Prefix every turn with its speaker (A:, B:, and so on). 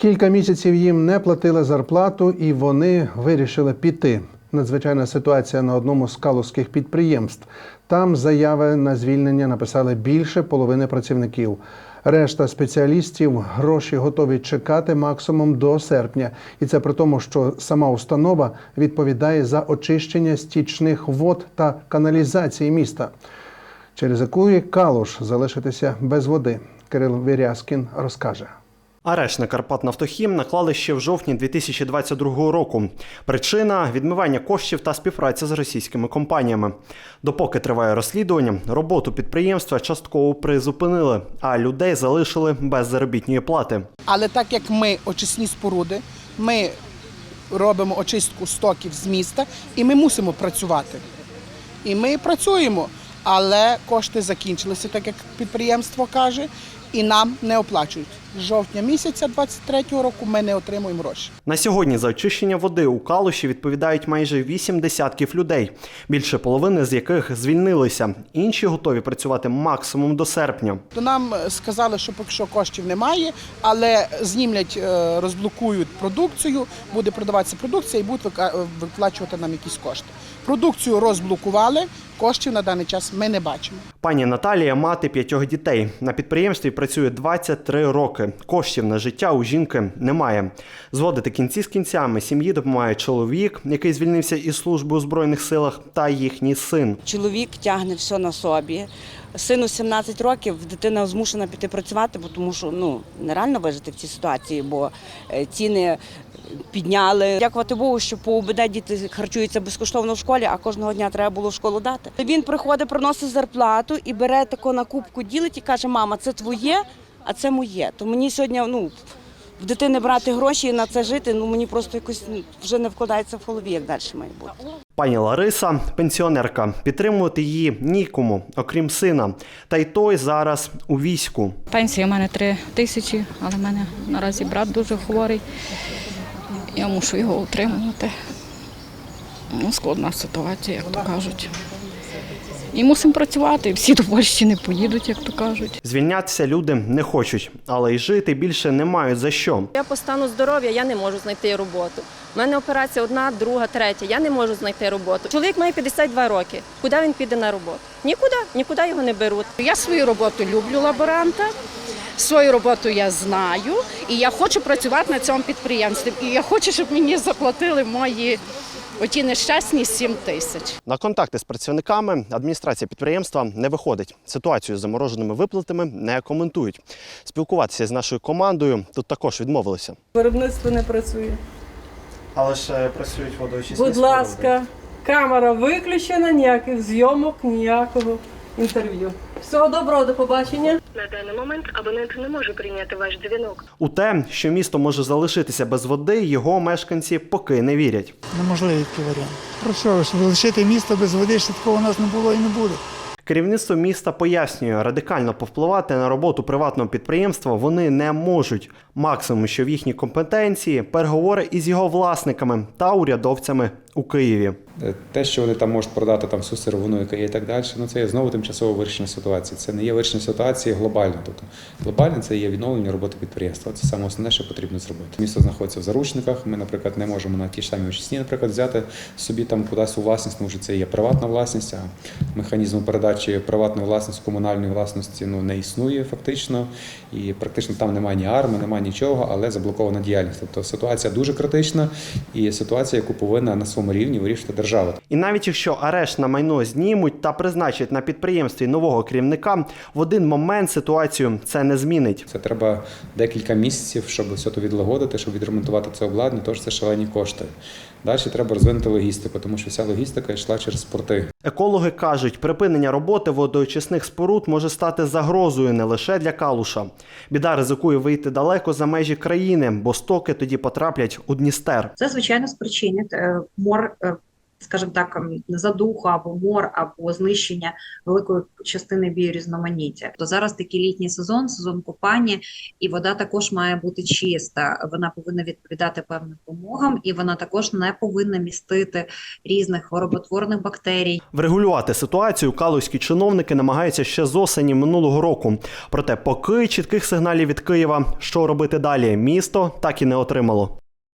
A: Кілька місяців їм не платили зарплату, і вони вирішили піти. Надзвичайна ситуація на одному з калузьких підприємств. Там заяви на звільнення написали більше половини працівників. Решта спеціалістів гроші готові чекати максимум до серпня, і це при тому, що сама установа відповідає за очищення стічних вод та каналізації міста, через яку Калуш залишитися без води. Кирил Вірязкін розкаже.
B: Арешт на Карпатнафтохім наклали ще в жовтні 2022 року. Причина відмивання коштів та співпраця з російськими компаніями. Допоки триває розслідування, роботу підприємства частково призупинили, а людей залишили без заробітної плати.
C: Але так як ми очисні споруди, ми робимо очистку стоків з міста і ми мусимо працювати. І ми працюємо, але кошти закінчилися, так як підприємство каже, і нам не оплачують. З жовтня місяця 23-го року ми не отримуємо гроші.
B: На сьогодні за очищення води у Калуші відповідають майже вісім десятків людей, більше половини з яких звільнилися. Інші готові працювати максимум до серпня.
C: То нам е, сказали, що поки що коштів немає, але знімлять, е, розблокують продукцію, буде продаватися продукція і будуть е, виплачувати нам якісь кошти. Продукцію розблокували, коштів на даний час ми не бачимо.
B: Пані Наталія мати п'ятьох дітей. На підприємстві працює 23 роки. Коштів на життя у жінки немає. Зводити кінці з кінцями сім'ї допомагає чоловік, який звільнився із служби у збройних силах, та їхній син.
D: Чоловік тягне все на собі. Сину 17 років, дитина змушена піти працювати, бо тому що ну нереально вижити в цій ситуації, бо е, ціни підняли. Дякувати Богу, що по ОБД діти харчуються безкоштовно в школі, а кожного дня треба було в школу дати. Він приходить, приносить зарплату і бере таку на кубку, ділить і каже: мама, це твоє, а це моє. То мені сьогодні ну. В дитини брати гроші і на це жити, ну мені просто якось ну, вже не вкладається в голові, як далі має бути.
B: Пані Лариса пенсіонерка. Підтримувати її нікому, окрім сина. Та й той зараз у війську.
E: Пенсія в мене три тисячі, але в мене наразі брат дуже хворий. Я мушу його утримувати. Ну, складна ситуація, як то кажуть. І мусимо працювати. Всі до Польщі не поїдуть, як то кажуть.
B: Звільнятися люди не хочуть, але й жити більше не мають за що.
F: Я по стану здоров'я я не можу знайти роботу. У мене операція одна, друга, третя. Я не можу знайти роботу. Чоловік має 52 роки. Куди він піде на роботу? Нікуди, нікуди його не беруть.
G: Я свою роботу люблю лаборанта. Свою роботу я знаю, і я хочу працювати на цьому підприємстві. І я хочу, щоб мені заплатили мої оті нещасні 7 тисяч.
B: На контакти з працівниками адміністрація підприємства не виходить. Ситуацію з замороженими виплатами не коментують. Спілкуватися з нашою командою тут також відмовилися.
H: Виробництво не працює.
B: Але ж працюють водоочисні
H: Будь ласка, камера виключена, ніяких зйомок, ніякого інтерв'ю. Всього доброго, до побачення.
I: На даний момент абонент не може прийняти ваш дзвінок.
B: У те, що місто може залишитися без води, його мешканці поки не вірять.
J: Неможливий такий варіант. Про що ж, лишити місто без води, що такого у нас не було і не буде.
B: Керівництво міста пояснює, радикально повпливати на роботу приватного підприємства вони не можуть. Максимум, що в їхній компетенції, переговори із його власниками та урядовцями у Києві.
K: Е, Те, що вони там можуть продати там всю сировину, яка є і так далі, ну це є знову тимчасове вирішення ситуації. Це не є вирішення ситуації глобально. Тобто глобально це є відновлення роботи підприємства. Це саме основне, що потрібно зробити. Місто знаходиться в заручниках. Ми, наприклад, не можемо на ті ж самі очисні, наприклад, взяти собі там кудись у власність, тому що це є приватна власність, а механізму передачі приватної власності, комунальної власності ну не існує фактично. І практично там немає ні арми, немає нічого, але заблокована діяльність. Тобто ситуація дуже критична і ситуація, яку повинна на своєму рівні вирішити держава.
B: І навіть якщо арешт на майно знімуть та призначать на підприємстві нового керівника, в один момент ситуацію це не змінить.
K: Це треба декілька місяців, щоб все то відлагодити, щоб відремонтувати це обладнання, тож це шалені кошти. Далі треба розвинути логістику, тому що вся логістика йшла через порти.
B: Екологи кажуть, припинення роботи водоочисних споруд може стати загрозою не лише для калуша. Біда ризикує вийти далеко за межі країни, бо стоки тоді потраплять у Дністер.
L: Це звичайно спричинить е, мор е, скажімо так, задуху або мор, або знищення великої частини біорізноманіття. То зараз такий літній сезон, сезон купання, і вода також має бути чиста. Вона повинна відповідати певним вимогам, і вона також не повинна містити різних хвороботворних бактерій.
B: Врегулювати ситуацію калузькі чиновники намагаються ще з осені минулого року. Проте, поки чітких сигналів від Києва, що робити далі, місто так і не отримало.